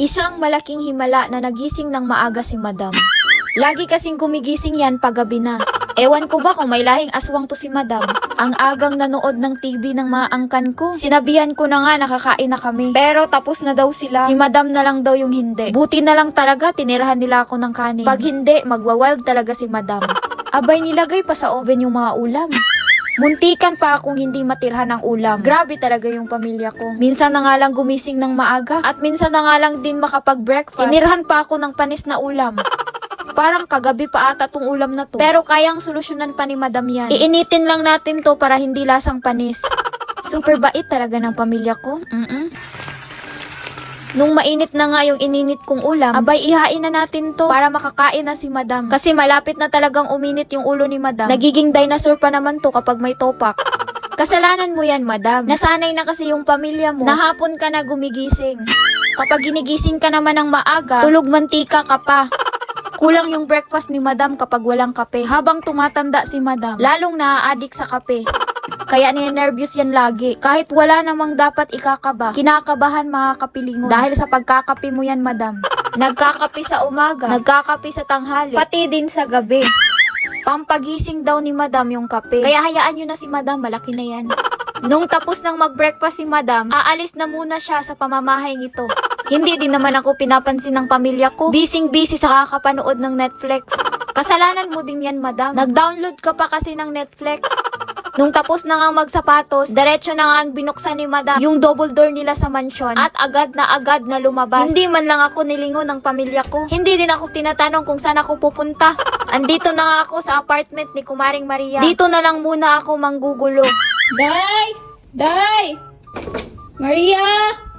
Isang malaking himala na nagising ng maaga si Madam. Lagi kasing gumigising yan paggabi na. Ewan ko ba kung may lahing aswang to si Madam. Ang agang nanood ng TV ng mga angkan ko. Sinabihan ko na nga nakakain na kami. Pero tapos na daw sila. Si Madam na lang daw yung hindi. Buti na lang talaga tinirahan nila ako ng kanin. Pag hindi, magwawild talaga si Madam. Abay nilagay pa sa oven yung mga ulam. Muntikan pa akong hindi matirhan ng ulam. Grabe talaga yung pamilya ko. Minsan na nga lang gumising ng maaga at minsan na nga lang din makapag-breakfast. Tinirhan pa ako ng panis na ulam. Parang kagabi pa ata tong ulam na to. Pero kayang solusyonan pa ni Madam yan. Iinitin lang natin to para hindi lasang panis. Super bait talaga ng pamilya ko. Mm-mm. Nung mainit na nga yung ininit kong ulam, abay ihain na natin to para makakain na si Madam. Kasi malapit na talagang uminit yung ulo ni Madam. Nagiging dinosaur pa naman to kapag may topak. Kasalanan mo yan, Madam. Nasanay na kasi yung pamilya mo. Nahapon ka na gumigising. Kapag ginigising ka naman ng maaga, tulog mantika ka pa. Kulang yung breakfast ni Madam kapag walang kape. Habang tumatanda si Madam, lalong naa-addict sa kape. Kaya ninervyos yan lagi. Kahit wala namang dapat ikakaba, kinakabahan mga kapilingon. Dahil sa pagkakape mo yan, madam. Nagkakape sa umaga, nagkakape sa tanghali, pati din sa gabi. Pampagising daw ni madam yung kape. Kaya hayaan nyo na si madam, malaki na yan. Nung tapos nang mag-breakfast si madam, aalis na muna siya sa pamamahay nito. Hindi din naman ako pinapansin ng pamilya ko. Bising-busy sa kakapanood ng Netflix. Kasalanan mo din yan, madam. Nag-download ka pa kasi ng Netflix. Nung tapos na nga magsapatos, diretso na nga ang binuksan ni madam yung double door nila sa mansyon at agad na agad na lumabas. Hindi man lang ako nilingon ng pamilya ko. Hindi din ako tinatanong kung saan ako pupunta. Andito na nga ako sa apartment ni Kumaring Maria. Dito na lang muna ako manggugulo. Day! Day! Maria! Maria!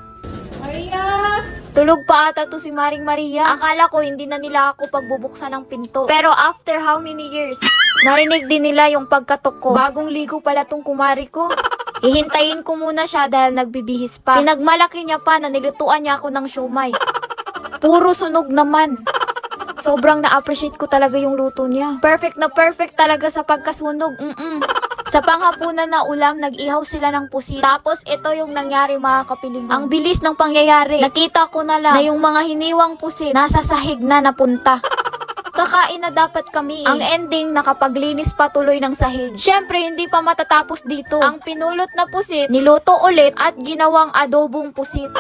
Tulog pa ata to si Maring Maria. Akala ko hindi na nila ako pagbubuksan ng pinto. Pero after how many years, narinig din nila yung pagkatok ko. Bagong ligo pala tong kumari ko. Hihintayin ko muna siya dahil nagbibihis pa. Pinagmalaki niya pa na nilutuan niya ako ng siomay. Puro sunog naman. Sobrang na-appreciate ko talaga yung luto niya. Perfect na perfect talaga sa pagkasunog. Mm-mm. Sa panghapunan na ulam, nag-ihaw sila ng pusit. Tapos ito yung nangyari mga kapilingon. Ang bilis ng pangyayari. Nakita ko na lang na yung mga hiniwang pusit nasa sahig na napunta. Kakain na dapat kami. Ang ending, nakapaglinis pa tuloy ng sahig. Syempre, hindi pa matatapos dito. Ang pinulot na pusit, niluto ulit at ginawang adobong pusit.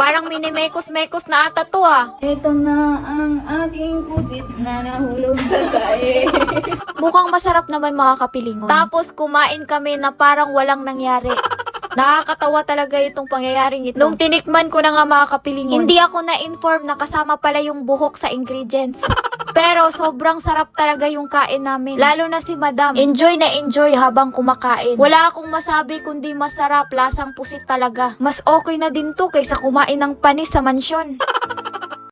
Parang minimekos-mekos na ata to ah. Ito na ang aking pusit na nahulog sa sae. Mukhang masarap naman mga kapilingon. Tapos kumain kami na parang walang nangyari. Nakakatawa talaga itong pangyayaring ito. Nung tinikman ko na nga mga kapilingon, hindi ako na-inform na kasama pala yung buhok sa ingredients. Pero sobrang sarap talaga yung kain namin. Lalo na si Madam. Enjoy na enjoy habang kumakain. Wala akong masabi kundi masarap, lasang pusit talaga. Mas okay na din to kaysa kumain ng panis sa mansyon.